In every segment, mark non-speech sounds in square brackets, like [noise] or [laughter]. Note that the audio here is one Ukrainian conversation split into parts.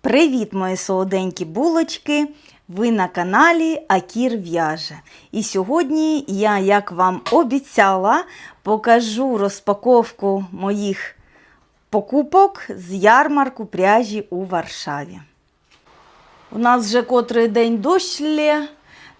Привіт, мої солоденькі булочки! Ви на каналі Акір В'яже. І сьогодні я, як вам обіцяла, покажу розпаковку моїх покупок з ярмарку пряжі у Варшаві. У нас вже котрий день дощ лє,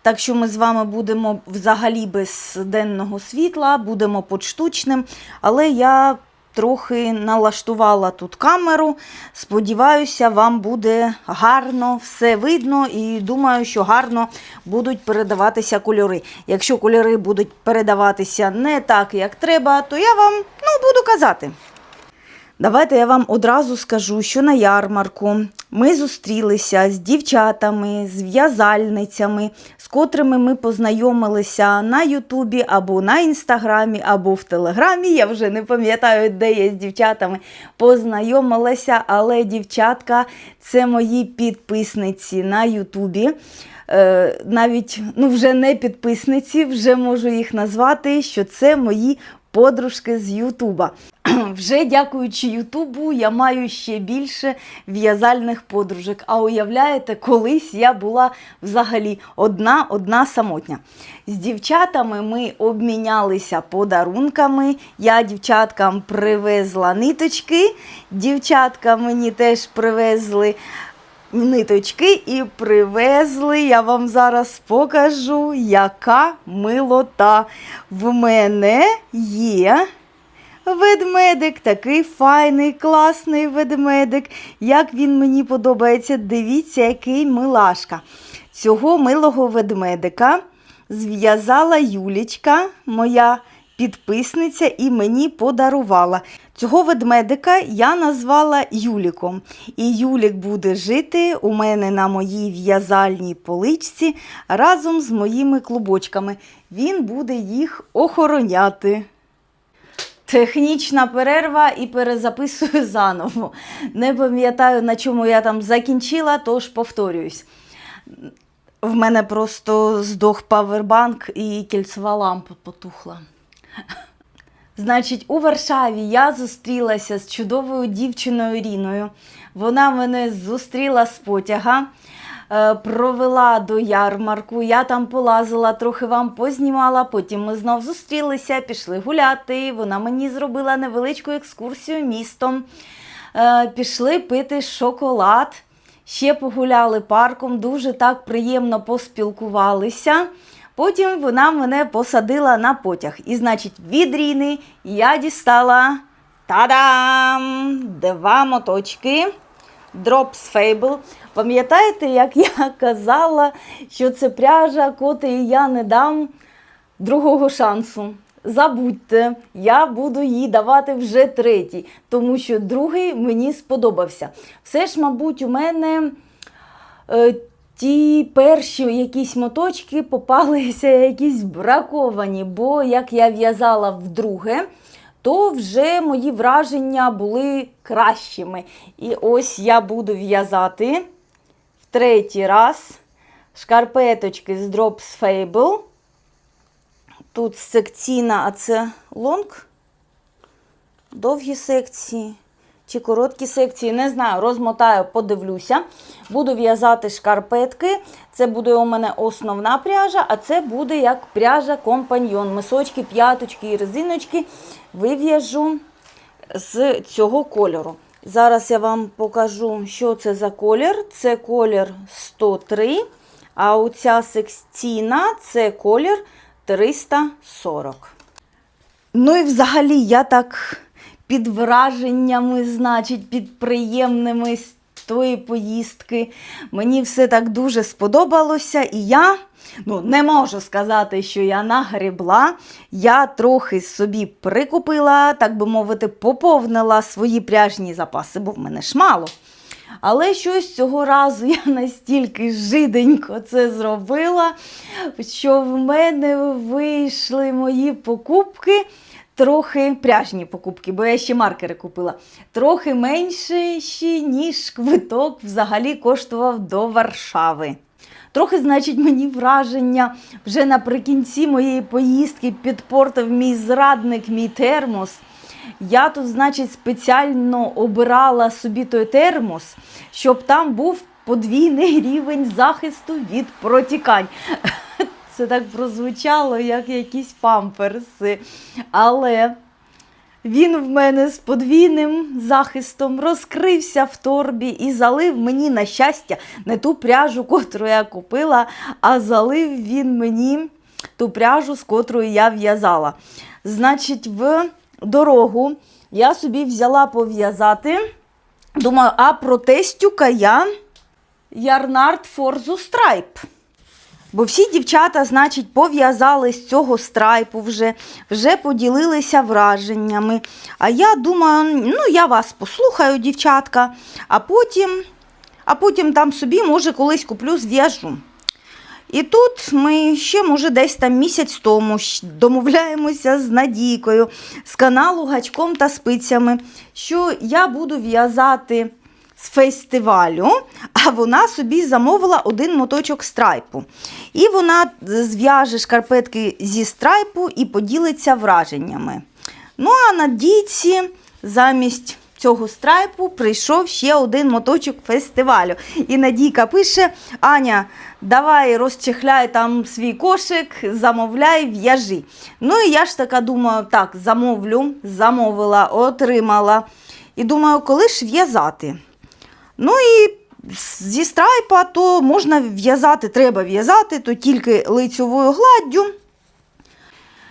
так що ми з вами будемо взагалі без денного світла, будемо під штучним, але я трохи налаштувала тут камеру. Сподіваюся, вам буде гарно все видно і думаю, що гарно будуть передаватися кольори. Якщо кольори будуть передаватися не так, як треба, то я вам ну, буду казати. Давайте я вам одразу скажу, що на ярмарку ми зустрілися з дівчатами, з в'язальницями, з котрими ми познайомилися на Ютубі або на Інстаграмі, або в Телеграмі. Я вже не пам'ятаю, де я з дівчатами познайомилася, але дівчатка це мої підписниці на Ютубі. Е, навіть ну, вже не підписниці, вже можу їх назвати, що це мої подружки з Ютуба. [clears throat] Вже дякуючи Ютубу, я маю ще більше в'язальних подружок. А уявляєте, колись я була взагалі одна, одна самотня. З дівчатами ми обмінялися подарунками. Я дівчаткам привезла ниточки, дівчатка мені теж привезли. Ниточки і привезли. Я вам зараз покажу, яка милота. В мене є ведмедик, такий файний, класний ведмедик. Як він мені подобається, дивіться, який милашка. Цього милого ведмедика зв'язала Юлічка, моя підписниця, і мені подарувала. Цього ведмедика я назвала Юліком. І Юлік буде жити у мене на моїй в'язальній поличці разом з моїми клубочками. Він буде їх охороняти. Технічна перерва і перезаписую заново. Не пам'ятаю, на чому я там закінчила, тож повторююсь. В мене просто здох павербанк і кільцева лампа потухла. [laughs] Значить, у Варшаві я зустрілася з чудовою дівчиною Ріною. Вона мене зустріла з потяга, е, провела до ярмарку. Я там полазила, трохи вам познімала. Потім ми знов зустрілися, пішли гуляти. Вона мені зробила невеличку екскурсію містом. Е, Пішли пити шоколад. Ще погуляли парком, дуже так приємно поспілкувалися. Потім вона мене посадила на потяг. І, значить, від Ріни я дістала та-дам! Два моточки. Drops Fable. Пам'ятаєте, як я [laughs] казала, що це пряжа, котрій я не дам другого шансу. Забудьте, я буду їй давати вже третій, тому що другий мені сподобався. Все ж, мабуть, у мене. Ті перші якісь моточки попалися [laughs] якісь браковані, бо як я в'язала вдруге, то вже мої враження були кращими. І ось я буду в'язати в третій раз шкарпеточки з Drops Fable. Тут секційна, а це лонг. Довгі секції чи короткі секції, не знаю, розмотаю, подивлюся. Буду в'язати шкарпетки. Це буде у мене основна пряжа, а це буде як пряжа компаньйон. Мисочки, п'яточки і резиночки вив'яжу з цього кольору. Зараз я вам покажу, що це за колір. Це колір 103, а оця секційна це колір 340. Ну і взагалі я так під враженнями, значить, під приємними з тої поїздки. Мені все так дуже сподобалося, і я ну, не можу сказати, що я нагрібла. Я трохи собі прикупила, так би мовити, поповнила свої пряжні запаси, бо в мене ж мало. Але щось цього разу я настільки жиденько це зробила, що в мене вийшли мої покупки трохи пряжні покупки, бо я ще маркери купила. Трохи менші, ніж квиток взагалі коштував до Варшави. Трохи, значить, мені враження вже наприкінці моєї поїздки підпортив мій зрадник, мій термос. Я тут, значить, спеціально обирала собі той термос, щоб там був подвійний рівень захисту від протікань. Це так прозвучало, як якісь памперси. Але він в мене з подвійним захистом розкрився в торбі і залив мені, на щастя, не ту пряжу, котру я купила, а залив він мені ту пряжу, з котрою я в'язала. Значить, в дорогу я собі взяла пов'язати. Думаю, а протестюка я Ярнард Форзу Страйп. Бо всі дівчата, значить, пов'язали з цього страйпу вже, вже поділилися враженнями. А я думаю, ну я вас послухаю, дівчатка, а потім, а потім там собі, може, колись куплю зв'яжу. І тут ми ще, може, десь там місяць тому домовляємося з Надійкою з каналу Гачком та спицями, що я буду в'язати з фестивалю, а вона собі замовила один моточок страйпу. І вона зв'яже шкарпетки зі страйпу і поділиться враженнями. Ну, а на дійці замість цього страйпу прийшов ще один моточок фестивалю. І Надійка пише: Аня, давай розчехляй там свій кошик, замовляй, в'яжи. Ну і я ж така думаю, так, замовлю, замовила, отримала. І думаю, коли ж в'язати? Ну і зі страйпа то можна в'язати, треба в'язати, то тільки лицьовою гладдю.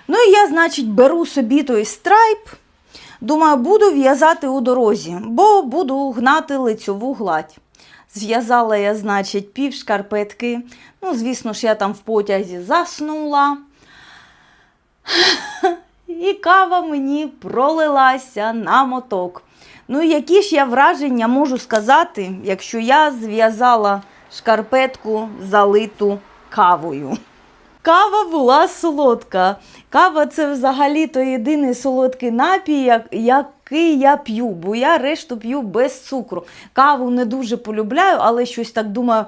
Ну і я, значить, беру собі той страйп. Думаю, буду в'язати у дорозі, бо буду гнати лицьову гладь. Зв'язала я, значить, пів шкарпетки. Ну, звісно ж, я там в потязі заснула. [laughs] І кава мені пролилася на моток. Ну, які ж я враження можу сказати, якщо я зв'язала шкарпетку залиту кавою. Кава була солодка. Кава це взагалі-то єдиний солодкий напій, який я п'ю, бо я решту п'ю без цукру. Каву не дуже полюбляю, але щось так думаю,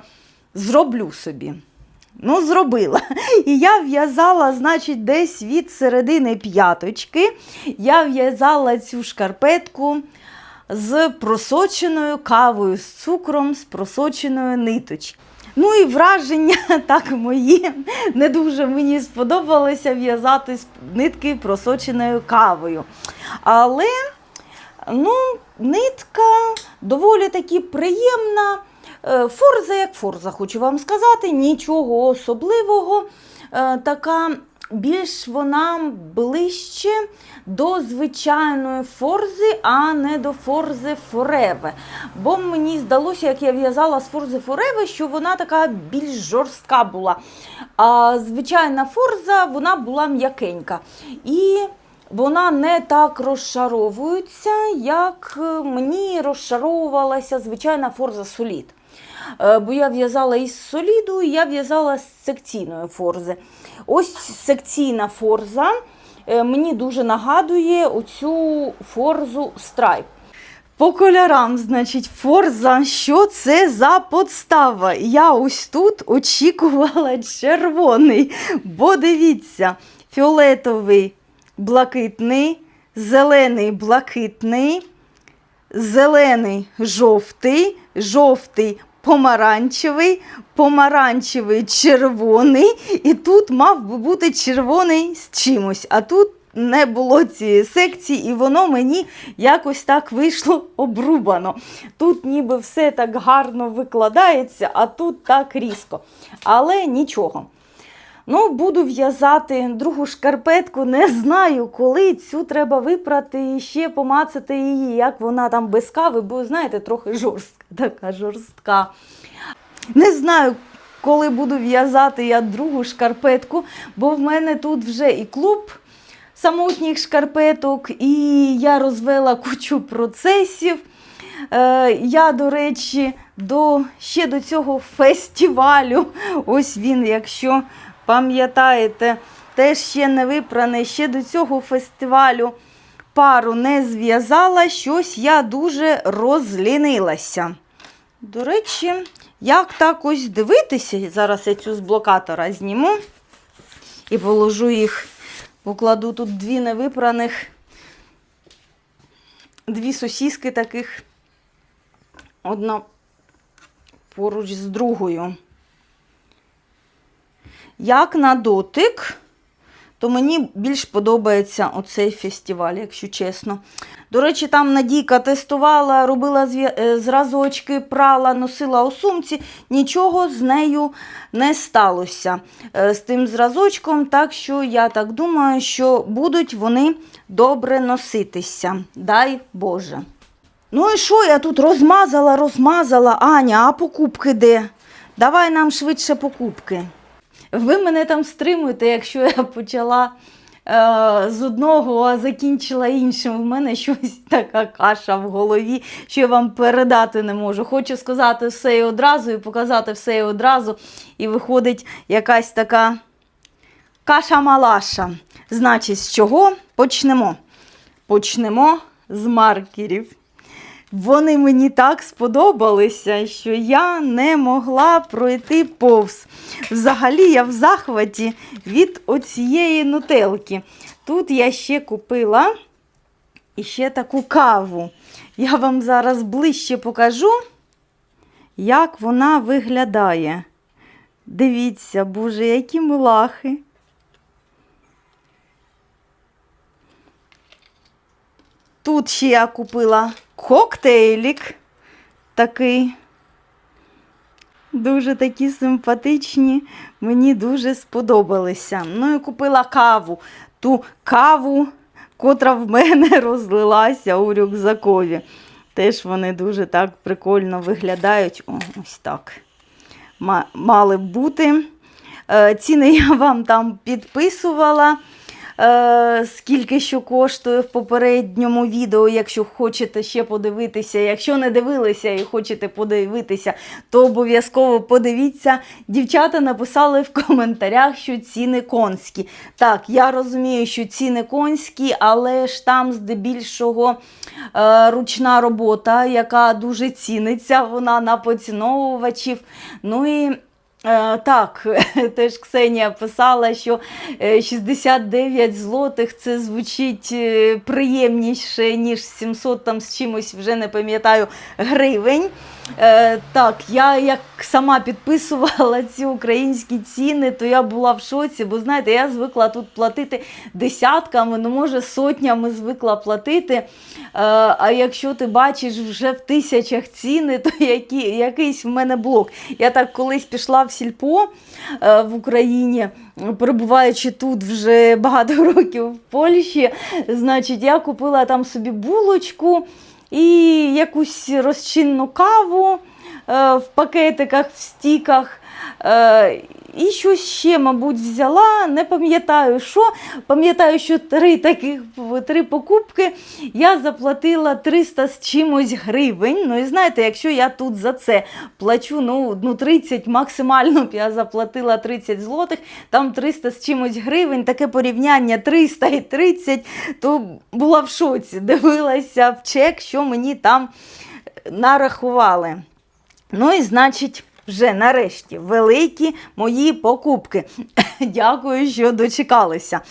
зроблю собі. Ну, зробила. [laughs] І я в'язала, значить, десь від середини п'яточки. Я в'язала цю шкарпетку з просоченою кавою, з цукром, з просоченою ниточки. Ну і враження [laughs] так мої не дуже мені сподобалося в'язати нитки просоченою кавою. Але ну, нитка доволі таки приємна. Е, Форза як форза, хочу вам сказати, нічого особливого. Е, Така більш вона ближче до звичайної форзи, а не до форзи фореве. Бо мені здалося, як я в'язала з форзи фореве, що вона така більш жорстка була. А звичайна форза вона була м'якенька. І вона не так розшаровується, як е, мені розшаровувалася звичайна форза солід. Е, Бо я в'язала із соліду, і я в'язала з секційної форзи. Ось секційна форза е, мені дуже нагадує оцю форзу страйп. По кольорам, значить, форза, що це за подстава? Я ось тут очікувала [laughs] червоний, бо дивіться, фіолетовий блакитний, зелений блакитний, зелений жовтий, жовтий помаранчевий, помаранчевий червоний, і тут мав би бути червоний з чимось. А тут не було цієї секції, і воно мені якось так вийшло обрубано. Тут ніби все так гарно викладається, а тут так різко. Але нічого. Ну, буду в'язати другу шкарпетку, не знаю, коли цю треба випрати і ще помацати її, як вона там без кави, бо, знаєте, трохи жорстка, [laughs] така жорстка. Не знаю, коли буду в'язати я другу шкарпетку, бо в мене тут вже і клуб самотніх шкарпеток, і я розвела кучу процесів. Е, я, до речі, до, ще до цього фестивалю, [laughs] ось він, якщо пам'ятаєте, теж ще не випраний, ще до цього фестивалю пару не зв'язала, щось я дуже розлінилася. До речі, як так ось дивитися, зараз я цю з блокатора зніму і положу їх, покладу тут дві невипраних дві сосіски таких, одна поруч з другою. Як на дотик, то мені більш подобається оцей фестиваль, якщо чесно. До речі, там Надійка тестувала, робила е, зразочки, прала, носила у сумці. Нічого з нею не сталося е, з тим зразочком. Так що я так думаю, що будуть вони добре носитися. Дай Боже. Ну і що я тут розмазала, розмазала. Аня, а покупки де? Давай нам швидше покупки. Ви мене там стримуєте, якщо я [laughs] почала е, з одного, а закінчила іншим. В мене щось [laughs] така каша в голові, що я вам передати не можу. Хочу сказати все і одразу, і показати все і одразу. І виходить якась така каша-малаша. Значить, з чого почнемо? Почнемо з маркерів. Вони мені так сподобалися, що я не могла пройти повз. Взагалі я в захваті від оцієї нутелки. Тут я ще купила іще таку каву. Я вам зараз ближче покажу, як вона виглядає. Дивіться, боже, які милахи. Тут ще я купила коктейлік такий. Дуже такі симпатичні, мені дуже сподобалися. Ну і купила каву. Ту каву, котра в мене [laughs] розлилася у рюкзакові. Теж вони дуже так прикольно виглядають. О, ось так. Мали бути. Е, Ціни [laughs] я вам там підписувала. Е, скільки що коштує в попередньому відео, якщо хочете ще подивитися. Якщо не дивилися і хочете подивитися, то обов'язково подивіться. Дівчата написали в коментарях, що ціни конські. Так, я розумію, що ціни конські, але ж там здебільшого е, ручна робота, яка дуже ціниться, вона на поціновувачів. Ну і Так, [laughs] теж Ксенія писала, що е, 69 злотих це звучить е, приємніше, ніж 700 там з чимось, вже не пам'ятаю, гривень. Е, Так, я як сама підписувала [laughs] ці українські ціни, то я була в шоці, бо знаєте, я звикла тут платити десятками, ну може сотнями звикла платити. Е, А якщо ти бачиш вже в тисячах ціни, [laughs] то які, якийсь в мене блок. Я так колись пішла в сільпо е, в Україні, перебуваючи тут вже [laughs] багато років в Польщі, значить, я купила там собі булочку і якусь розчинну каву е, в пакетиках, в стіках. І щось ще, мабуть, взяла, не пам'ятаю що. Пам'ятаю, що три таких три покупки я заплатила 300 з чимось гривень. Ну і знаєте, якщо я тут за це плачу ну, ну 30, максимально б я заплатила 30 злотих, там 300 з чимось гривень, таке порівняння 300 і 30, то була в шоці. Дивилася в чек, що мені там нарахували. Ну і значить. Вже нарешті великі мої покупки. [laughs] Дякую, що дочекалися.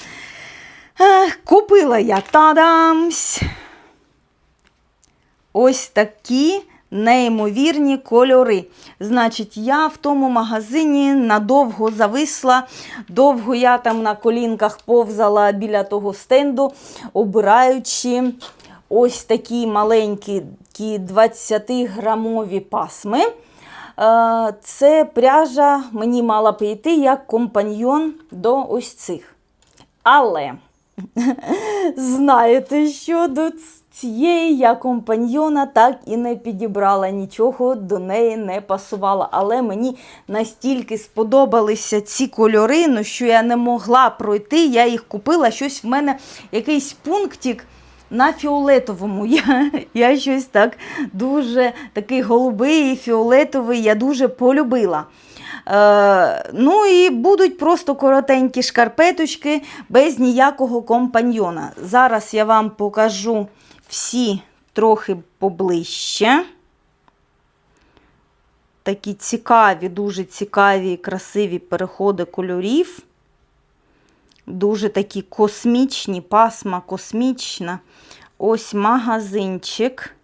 Купила я тадамсь. Ось такі неймовірні кольори. Значить, я в тому магазині надовго зависла, довго я там на колінках повзала біля того стенду, обираючи ось такі маленькі 20-грамові пасми. Е, Це пряжа мені мала прийти як компаньйон до ось цих. Але [laughs] знаєте, що до цієї я компаньйона так і не підібрала, нічого до неї не пасувало. Але мені настільки сподобалися ці кольори, ну, що я не могла пройти. Я їх купила, щось в мене якийсь пунктик. На фіолетовому [laughs] я, я щось так дуже такий голубий, фіолетовий, я дуже полюбила. Е, ну і будуть просто коротенькі шкарпеточки без ніякого компаньйона. Зараз я вам покажу всі трохи поближче. Такі цікаві, дуже цікаві красиві переходи кольорів. Дуже такі космічні, пасма космічна. ось магазинчик.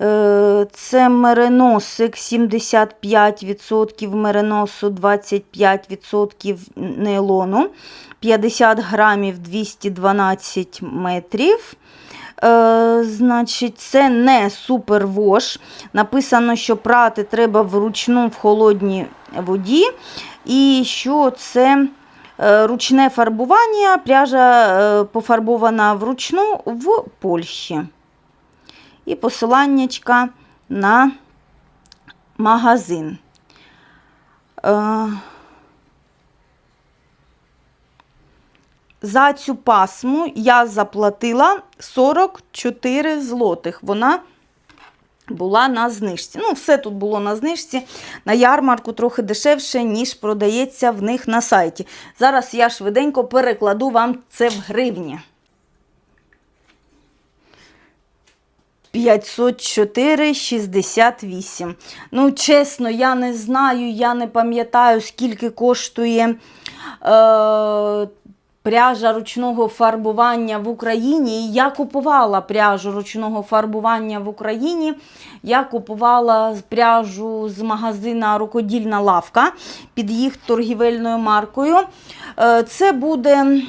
Е, Це мереносик 75% мереносу, 25% нейлону, 50 грамів 212 метрів. Е, значить, це не супервош. Написано, що прати треба вручну в холодній воді. І що це ручне фарбування, пряжа е, пофарбована вручну в Польщі. І посиланнячка на магазин. Е, За цю пасму я заплатила 44 злотих. Вона була на знижці. Ну, все тут було на знижці. На ярмарку трохи дешевше, ніж продається в них на сайті. Зараз я швиденько перекладу вам це в гривні. 504,68. Ну, чесно, я не знаю, я не пам'ятаю, скільки коштує. Е- Пряжа ручного фарбування в Україні. І я купувала пряжу ручного фарбування в Україні. Я купувала пряжу з магазина Рукодільна лавка під їх торгівельною маркою. Е, Це буде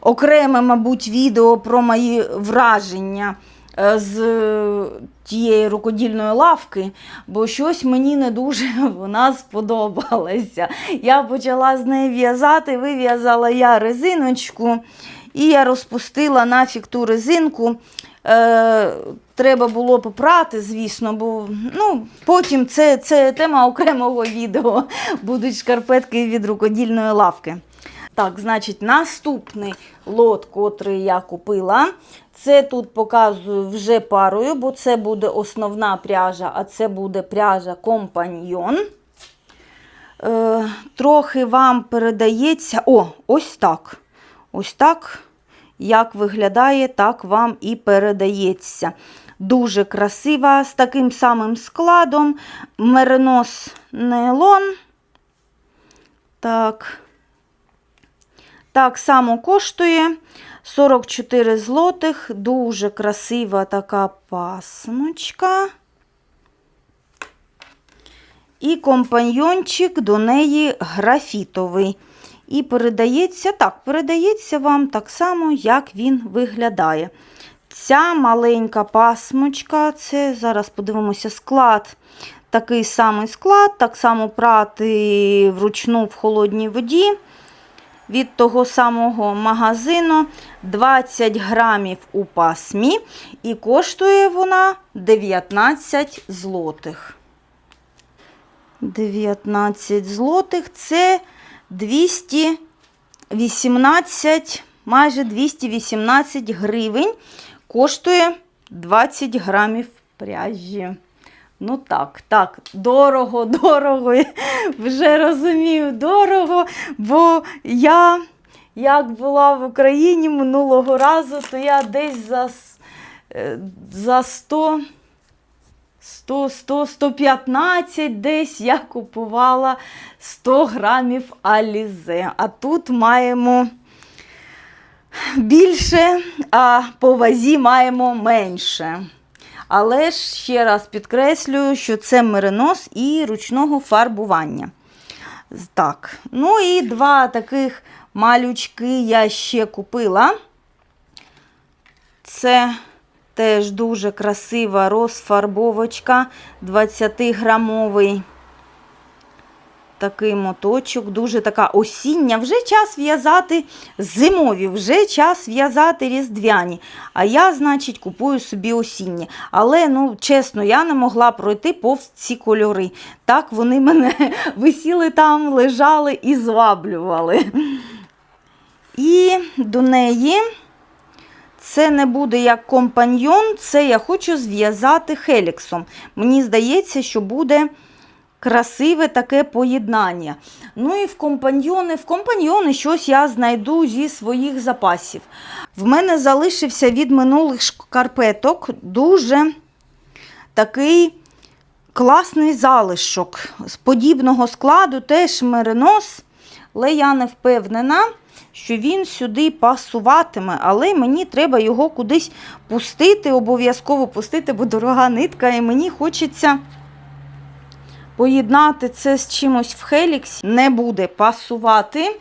окреме, мабуть, відео про мої враження е, з тієї рукодільної лавки, бо щось мені не дуже [laughs] вона сподобалася. Я почала з неї в'язати, вив'язала я резиночку, і я розпустила нафіг ту резинку. Е, Треба було попрати, звісно, бо ну, потім це, це тема окремого відео. [laughs] Будуть шкарпетки від рукодільної лавки. Так, значить, наступний лот, котрий я купила. Це тут показую вже парою, бо це буде основна пряжа, а це буде пряжа компаньйон. Е, трохи вам передається. О, ось так. Ось так, як виглядає, так вам і передається. Дуже красива, з таким самим складом. Меринос нейлон. Так. Так само коштує 44 злотих. Дуже красива така пасмочка. І компаньйончик до неї графітовий. І передається, так, передається вам так само, як він виглядає. Ця маленька пасмочка, це зараз подивимося склад. Такий самий склад, так само прати вручну в холодній воді. Від того самого магазину 20 грамів у пасмі, і коштує вона 19 злотих. 19 злотих це 218, майже 218 гривень. Коштує 20 грамів пряжі. Ну так, так, дорого, [laughs] дорого. Вже розумію, дорого, бо я, як була в Україні минулого разу, то я десь за, е, за 100, 100, 100, 115 десь я купувала 100 грамів Алізе. А тут маємо більше, а по вазі маємо менше. Але ж ще раз підкреслюю, що це меринос і ручного фарбування. Так, ну і два таких малючки я ще купила. Це теж дуже красива розфарбовочка 20-грамовий. Такий моточок, дуже така осіння. Вже час в'язати зимові, вже час в'язати різдвяні. А я, значить, купую собі осінні. Але, ну, чесно, я не могла пройти повз ці кольори. Так вони мене [laughs] висіли там, лежали і зваблювали. І до неї це не буде як компаньйон, це я хочу зв'язати хеліксом. Мені здається, що буде красиве таке поєднання. Ну і в компаньйони, в компаньйони щось я знайду зі своїх запасів. В мене залишився від минулих шкарпеток дуже такий класний залишок з подібного складу, теж меринос, але я не впевнена, що він сюди пасуватиме, але мені треба його кудись пустити, обов'язково пустити, бо дорога нитка, і мені хочеться поєднати це з чимось в Хеліксі. Не буде пасувати.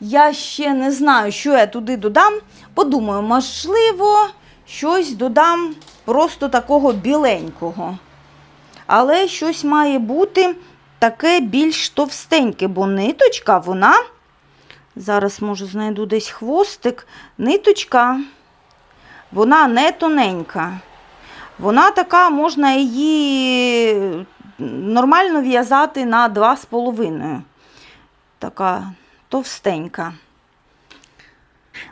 Я ще не знаю, що я туди додам. Подумаю, можливо, щось додам просто такого біленького. Але щось має бути таке більш товстеньке, бо ниточка, вона. Зараз, може, знайду десь хвостик. Ниточка, вона не тоненька. Вона така, можна її нормально в'язати на 2,5. Така товстенька.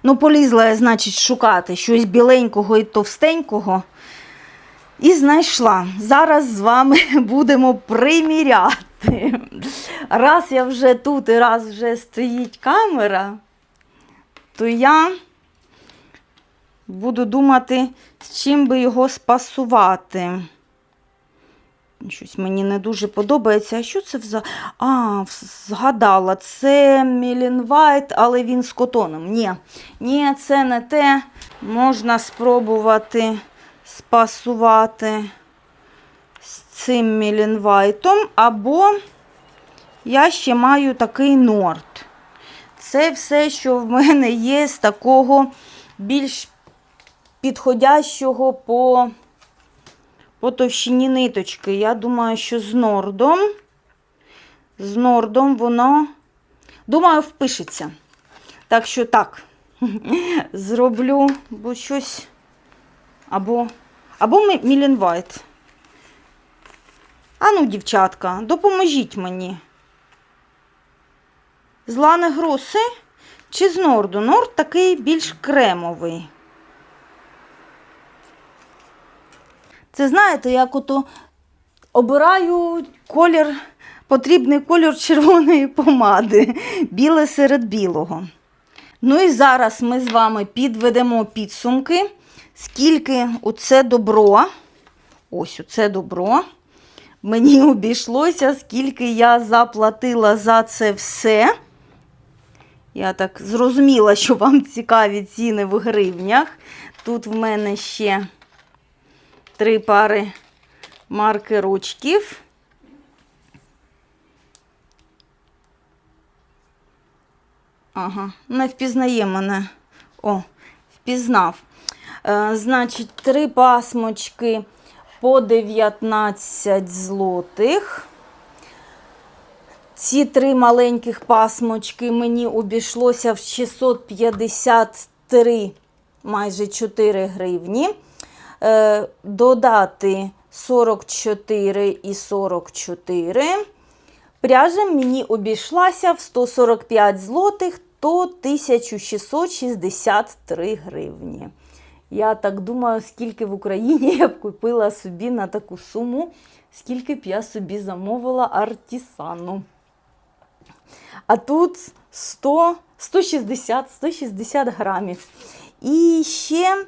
Ну, полізла я, значить, шукати щось біленького і товстенького. І знайшла. Зараз з вами [laughs] будемо приміряти. Раз я вже тут і раз вже стоїть камера, то я буду думати, з чим би його спасувати. Щось мені не дуже подобається. А що це вза? А, згадала, це Мілінвайт, але він з котоном. Ні, ні, це не те. Можна спробувати спасувати з цим Мілінвайтом. Або я ще маю такий норд. Це все, що в мене є з такого більш підходящого по по товщині ниточки. Я думаю, що з нордом, з нордом воно, думаю, впишеться. Так що так, [laughs] зроблю, бо щось або, або Мілінвайт. Ану, дівчатка, допоможіть мені. З Лани Гроси чи з норду? Норд такий більш кремовий. Це знаєте, як ото обираю колір, потрібний колір червоної помади, біле серед білого. Ну і зараз ми з вами підведемо підсумки, скільки оце добро, ось оце добро, мені обійшлося, скільки я заплатила за це все. Я так зрозуміла, що вам цікаві ціни в гривнях. Тут в мене ще три пари маркерочків. Ага, не впізнає мене. О, впізнав. Е, значить, три пасмочки по 19 злотих. Ці три маленьких пасмочки мені обійшлося в 653 майже 4 гривні. Е, додати 44 і 44. Пряжа мені обійшлася в 145 злотих, то 1663 гривні. Я так думаю, скільки в Україні я б купила собі на таку суму, скільки б я собі замовила артісану. А тут 100, 160-160 грамів. І ще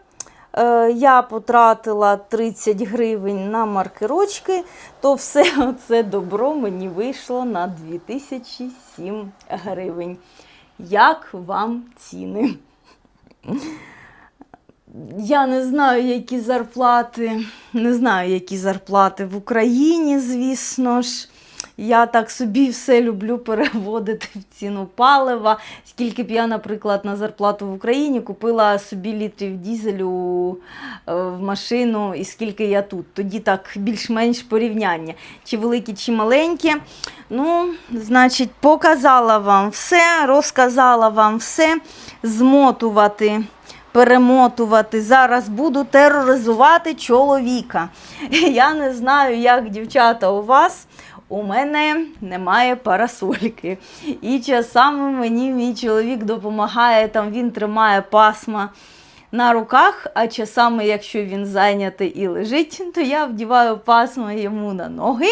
е, я потратила 30 гривень на маркерочки, то все [laughs] це добро мені вийшло на 2007 гривень. Як вам ціни? Я не знаю, які зарплати, не знаю, які зарплати в Україні, звісно ж. Я так собі все люблю переводити в ціну палива. Скільки б я, наприклад, на зарплату в Україні купила собі літрів дізелю е, в машину, і скільки я тут. Тоді так більш-менш порівняння. Чи великі, чи маленькі. Ну, значить, показала вам все, розказала вам все, змотувати. Перемотувати. Зараз буду тероризувати чоловіка. [laughs] Я не знаю, як дівчата у вас. У мене немає парасольки. І часами мені мій чоловік допомагає, там він тримає пасма на руках, а часами, якщо він зайнятий і лежить, то я вдіваю пасма йому на ноги.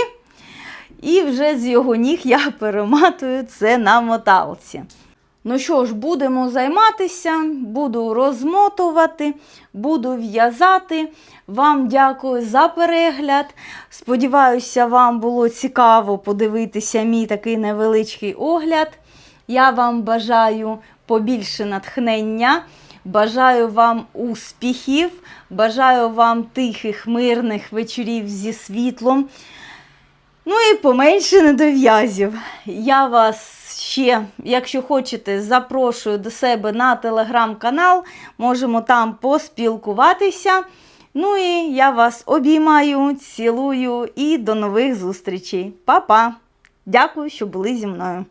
І вже з його ніг я перематую це на моталці. Ну що ж, будемо займатися, буду розмотувати, буду в'язати. Вам дякую за перегляд. Сподіваюся, вам було цікаво подивитися мій такий невеличкий огляд. Я вам бажаю побільше натхнення. Бажаю вам успіхів, бажаю вам тихих, мирних вечорів зі світлом. Ну і поменше недов'язів. Я вас ще, якщо хочете, запрошую до себе на телеграм-канал. Можемо там поспілкуватися. Ну і я вас обіймаю, цілую і до нових зустрічей. Па-па! Дякую, що були зі мною.